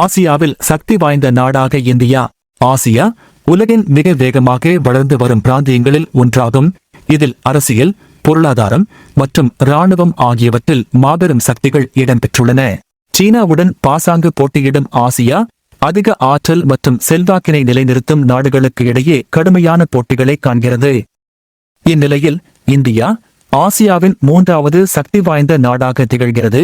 ஆசியாவில் சக்தி வாய்ந்த நாடாக இந்தியா. ஆசியா உலகின் மிக வேகமாக வளர்ந்து வரும் பிராந்தியங்களில் ஒன்றாகும். இதில் அரசியல் பொருளாதாரம் மற்றும் இராணுவம் ஆகியவற்றில் மாபெரும் சக்திகள் இடம்பெற்றுள்ளன. சீனாவுடன் பாசாங்கு போட்டியிடும் ஆசியா அதிக ஆற்றல் மற்றும் செல்வாக்கினை நிலைநிறுத்தும் நாடுகளுக்கு இடையே கடுமையான போட்டிகளை காண்கிறது. இந்நிலையில் இந்தியா ஆசியாவின் மூன்றாவது சக்தி வாய்ந்த நாடாக திகழ்கிறது.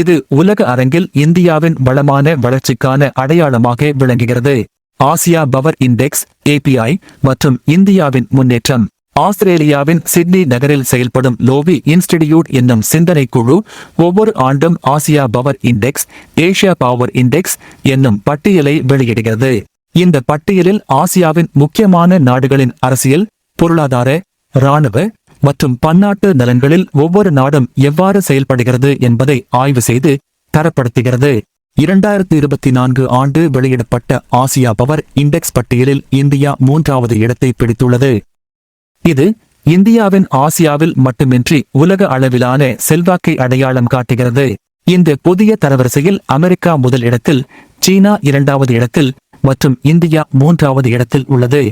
இது உலக அரங்கில் இந்தியாவின் வளமான வளர்ச்சிக்கான அடையாளமாக விளங்குகிறது. ஆசியா பவர் இண்டெக்ஸ் ஏபிஐ மற்றும் இந்தியாவின் முன்னேற்றம். ஆஸ்திரேலியாவின் சிட்னி நகரில் செயல்படும் லோவி இன்ஸ்டிடியூட் என்னும் சிந்தனை குழு ஒவ்வொரு ஆண்டும் Asia power index Asia power index என்னும் பட்டியலை வெளியிடுகிறது. இந்த பட்டியலில் ஆசியாவின் முக்கியமான நாடுகளின் அரசியல் பொருளாதார இராணுவ மற்றும் பன்னாட்டு நலன்களில் ஒவ்வொரு நாடும் எவ்வாறு செயல்படுகிறது என்பதை ஆய்வு செய்து தரப்படுத்துகிறது. இரண்டாயிரத்தி இருபத்தி நான்கு ஆண்டு வெளியிடப்பட்ட ஆசியா பவர் இண்டெக்ஸ் பட்டியலில் இந்தியா மூன்றாவது இடத்தை பிடித்துள்ளது. இது இந்தியாவின் ஆசியாவில் மட்டுமின்றி உலக அளவிலான செல்வாக்கை அடையாளம் காட்டுகிறது. இந்த புதிய தரவரிசையில் அமெரிக்கா முதல் இடத்தில் சீனா இரண்டாவது இடத்தில் மற்றும் இந்தியா மூன்றாவது இடத்தில் உள்ளது.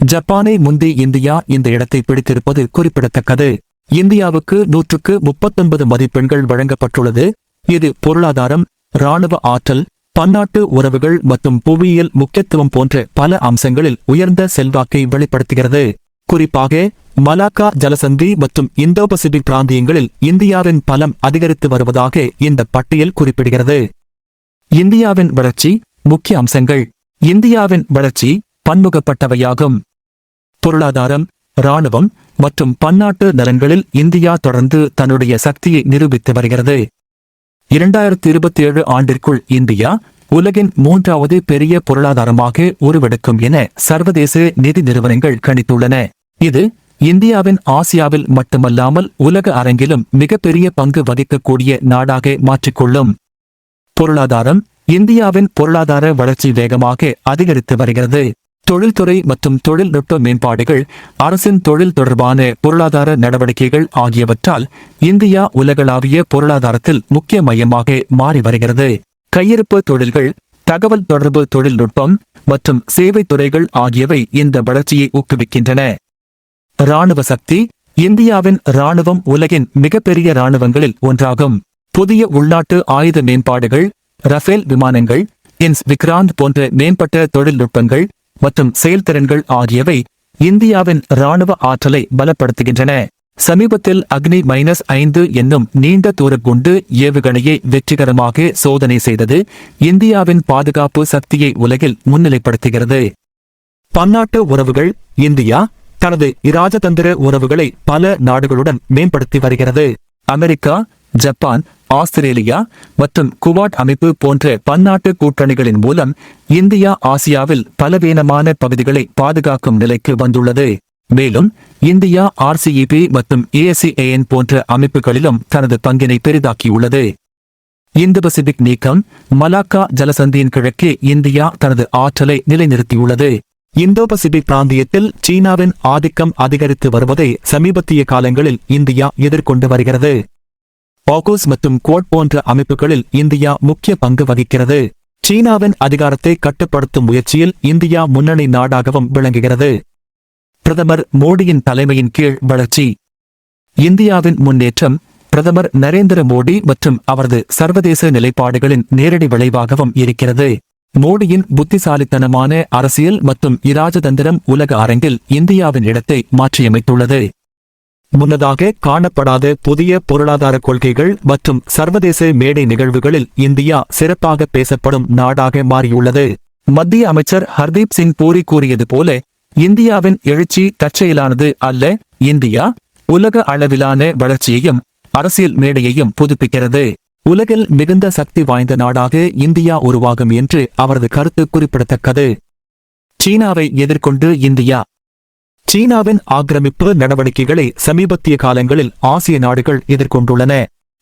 ஜப்பானை முந்தி இந்தியா இந்த இடத்தை பிடித்திருப்பது குறிப்பிடத்தக்கது. இந்தியாவுக்கு நூற்றுக்கு முப்பத்தொன்பது மதிப்பெண்கள் வழங்கப்பட்டுள்ளது. இது பொருளாதாரம் இராணுவ ஆற்றல் பன்னாட்டு உறவுகள் மற்றும் புவியியல் முக்கியத்துவம் போன்ற பல அம்சங்களில் உயர்ந்த செல்வாக்கை வெளிப்படுத்துகிறது. குறிப்பாக மலாக்கா ஜலசந்தி மற்றும் இந்தோ பசிபிக் பிராந்தியங்களில் இந்தியாவின் பலம் அதிகரித்து வருவதாக இந்த பட்டியல் குறிப்பிடுகிறது. இந்தியாவின் வளர்ச்சி முக்கிய அம்சங்கள். இந்தியாவின் வளர்ச்சி பன்முகப்பட்டவையாகும். பொருளாதாரம் இராணுவம் மற்றும் பன்னாட்டு நலன்களில் இந்தியா தொடர்ந்து தன்னுடைய சக்தியை நிரூபித்து வருகிறது. இரண்டாயிரத்தி இருபத்தி ஏழு ஆண்டிற்குள் இந்தியா உலகின் மூன்றாவது பெரிய பொருளாதாரமாக உருவெடுக்கும் என சர்வதேச நிதி நிறுவனங்கள் கணித்துள்ளன. இது இந்தியாவின் ஆசியாவில் மட்டுமல்லாமல் உலக அரங்கிலும் மிகப்பெரிய பங்கு வகிக்கக்கூடிய நாடாக மாற்றிக்கொள்ளும். பொருளாதாரம் இந்தியாவின் பொருளாதார வளர்ச்சி வேகமாக அதிகரித்து வருகிறது. தொழில்துறை மற்றும் தொழில்நுட்ப மேம்பாடுகள் அரசின் தொழில் தொடர்பான பொருளாதார நடவடிக்கைகள் ஆகியவற்றால் இந்தியா உலகளாவிய பொருளாதாரத்தில் முக்கிய மையமாக மாறி வருகிறது. கையிருப்பு தொழில்கள் தகவல் தொடர்பு தொழில்நுட்பம் மற்றும் சேவை துறைகள் ஆகியவை இந்த வளர்ச்சியை ஊக்குவிக்கின்றன. இராணுவ சக்தி இந்தியாவின் இராணுவம் உலகின் மிகப்பெரிய இராணுவங்களில் ஒன்றாகும். புதிய உள்நாட்டு ஆயுத மேம்பாடுகள் ரஃபேல் விமானங்கள் இன்ஸ் விக்ராந்த் போன்ற மேம்பட்ட தொழில்நுட்பங்கள் மற்றும் செயல்திறன்கள் ஆகியவை இந்தியாவின் இராணுவ ஆற்றலை பலப்படுத்துகின்றன. சமீபத்தில் அக்னி மைனஸ் ஐந்து என்னும் நீண்ட தூர குண்டு ஏவுகணையை வெற்றிகரமாக சோதனை செய்தது இந்தியாவின் பாதுகாப்பு சக்தியை உலகில் முன்னிலைப்படுத்துகிறது. பன்னாட்டு உறவுகள் இந்தியா தனது இராஜதந்திர உறவுகளை பல நாடுகளுடன் மேம்படுத்தி வருகிறது. அமெரிக்கா ஜப்பான் ஆஸ்திரேலியா மற்றும் குவாட் அமைப்பு போன்ற பன்னாட்டு கூட்டணிகளின் மூலம் இந்தியா ஆசியாவில் பலவீனமான பகுதிகளை பாதுகாக்கும் நிலைக்கு வந்துள்ளது. மேலும் இந்தியா ஆர்சிஇபி மற்றும் ஏசிஏஎன் போன்ற அமைப்புகளிலும் தனது பங்கினை பெரிதாக்கியுள்ளது. இந்து பசிபிக் நீக்கம் மலாக்கா ஜலசந்தியின் கிழக்கே இந்தியா தனது ஆற்றலை நிலைநிறுத்தியுள்ளது. இந்தோ பசிபிக் பிராந்தியத்தில் சீனாவின் ஆதிக்கம் அதிகரித்து வருவதை சமீபத்திய காலங்களில் இந்தியா எதிர்கொண்டு வருகிறது. ஆகோஸ் மற்றும் கோட் போன்ற அமைப்புகளில் இந்தியா முக்கிய பங்கு வகிக்கிறது. சீனாவின் அதிகாரத்தை கட்டுப்படுத்தும் முயற்சியில் இந்தியா முன்னணி நாடாகவும் விளங்குகிறது. பிரதமர் மோடியின் தலைமையின் கீழ் வளர்ச்சி. இந்தியாவின் முன்னேற்றம் பிரதமர் நரேந்திர மோடி மற்றும் அவரது சர்வதேச நிலைப்பாடுகளின் நேரடி விளைவாகவும் இருக்கிறது. மோடியின் புத்திசாலித்தனமான அரசியல் மற்றும் இராஜதந்திரம் உலக அரங்கில் இந்தியாவின் இடத்தை மாற்றியமைத்துள்ளது. முன்னதாக காணப்படாத புதிய பொருளாதார கொள்கைகள் மற்றும் சர்வதேச மேடை நிகழ்வுகளில் இந்தியா சிறப்பாக பேசப்படும் நாடாக மாறியுள்ளது. மத்திய அமைச்சர் ஹர்தீப் சிங் பூரி கூறியது போல இந்தியாவின் எழுச்சி தற்செயலானது அல்ல இந்தியா உலக அளவிலான வளர்ச்சியையும் அரசியல் மேடையையும் புதுப்பிக்கிறது. உலகில் மிகுந்த சக்தி வாய்ந்த நாடாக இந்தியா உருவாகும் என்று அவரது கருத்து குறிப்பிடத்தக்கது. சீனாவை எதிர்கொண்டு இந்தியா சீனாவின் ஆக்கிரமிப்பு நடவடிக்கைகளை சமீபத்திய காலங்களில் ஆசிய நாடுகள் எதிர்கொண்டுள்ளன.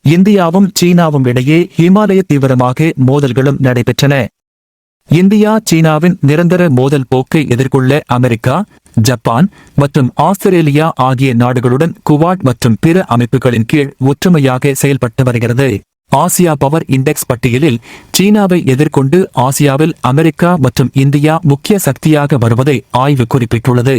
இந்தியாவும் சீனாவும் இடையே ஹிமாலய தீவிரமாக மோதல்களும் நடைபெற்றன. இந்தியா சீனாவின் நிரந்தர மோதல் போக்கை எதிர்கொள்ள அமெரிக்கா ஜப்பான் மற்றும் ஆஸ்திரேலியா ஆகிய நாடுகளுடன் குவாட் மற்றும் பிற அமைப்புகளின் கீழ் ஒற்றுமையாக செயல்பட்டு வருகிறது. ஆசியா பவர் இண்டெக்ஸ் பட்டியலில் சீனாவை எதிர்கொண்டு ஆசியாவில் அமெரிக்கா மற்றும் இந்தியா முக்கிய சக்தியாக வருவதை ஆய்வு குறிப்பிட்டுள்ளது.